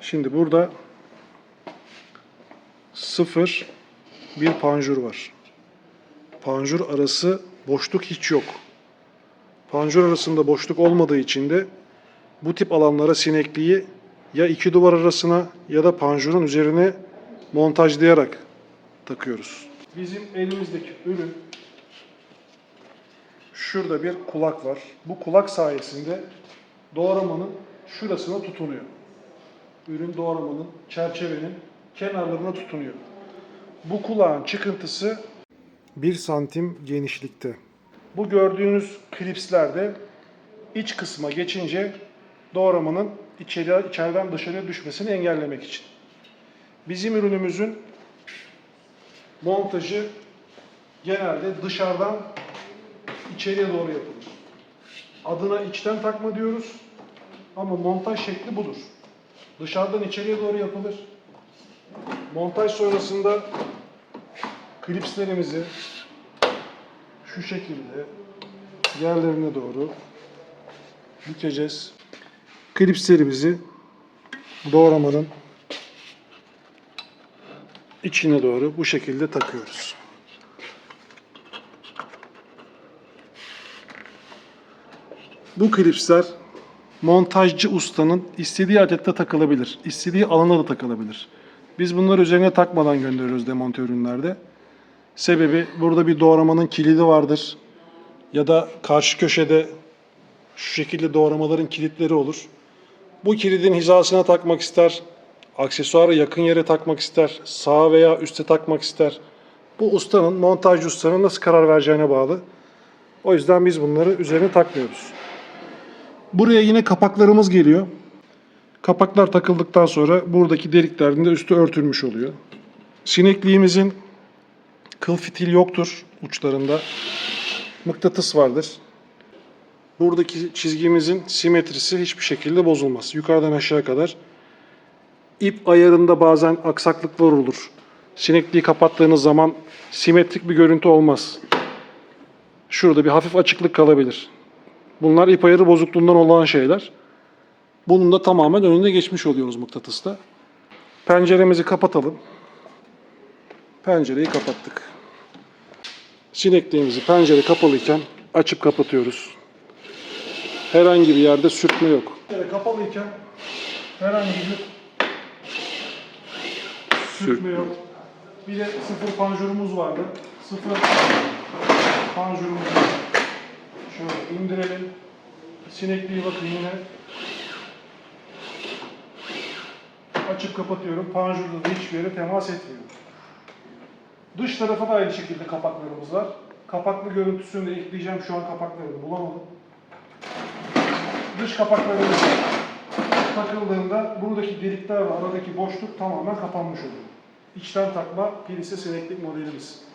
Şimdi burada sıfır bir panjur var. Panjur arası boşluk hiç yok. Panjur arasında boşluk olmadığı için de bu tip alanlara sinekliği ya iki duvar arasına ya da panjurun üzerine montajlayarak takıyoruz. Bizim elimizdeki ürün şurada bir kulak var. Bu kulak sayesinde doğramanın şurasına tutunuyor. Ürün doğramanın, çerçevenin kenarlarına tutunuyor. Bu kulağın çıkıntısı 1 santim genişlikte. Bu gördüğünüz klipslerde iç kısma geçince doğramanın içeri, içeriden dışarıya düşmesini engellemek için. Bizim ürünümüzün montajı genelde dışarıdan içeriye doğru yapılır. Adına içten takma diyoruz ama montaj şekli budur. Dışarıdan içeriye doğru yapılır. Montaj sonrasında klipslerimizi şu şekilde yerlerine doğru bükeceğiz. Klipslerimizi doğramanın içine doğru bu şekilde takıyoruz. Bu klipsler montajcı ustanın istediği adette takılabilir. istediği alana da takılabilir. Biz bunları üzerine takmadan gönderiyoruz demonte ürünlerde. Sebebi burada bir doğramanın kilidi vardır. Ya da karşı köşede şu şekilde doğramaların kilitleri olur. Bu kilidin hizasına takmak ister, aksesuarı yakın yere takmak ister, sağa veya üste takmak ister. Bu ustanın, montajcı ustanın nasıl karar vereceğine bağlı. O yüzden biz bunları üzerine takmıyoruz. Buraya yine kapaklarımız geliyor. Kapaklar takıldıktan sonra buradaki deliklerin de üstü örtülmüş oluyor. Sinekliğimizin kıl fitil yoktur uçlarında. Mıknatıs vardır. Buradaki çizgimizin simetrisi hiçbir şekilde bozulmaz. Yukarıdan aşağı kadar. İp ayarında bazen aksaklıklar olur. Sinekliği kapattığınız zaman simetrik bir görüntü olmaz. Şurada bir hafif açıklık kalabilir. Bunlar ip ayarı bozukluğundan olan şeyler. Bunun da tamamen önüne geçmiş oluyoruz mıknatısla. Penceremizi kapatalım. Pencereyi kapattık. Sinekliğimizi pencere kapalıyken açıp kapatıyoruz. Herhangi bir yerde sürtme yok. Pencere kapalıyken herhangi bir sürtme yok. Bir de sıfır panjurumuz vardı. Sıfır panjurumuzu şöyle indirelim. Sinekliği bakın yine açıp kapatıyorum. Panjurda da hiçbir yere temas etmiyor. Dış tarafa da aynı şekilde kapaklarımız var. Kapaklı görüntüsünü de ekleyeceğim. Şu an kapaklarını bulamadım. Dış kapaklarımız takıldığında buradaki delikler ve aradaki boşluk tamamen kapanmış oluyor. İçten takma pilisi sineklik modelimiz.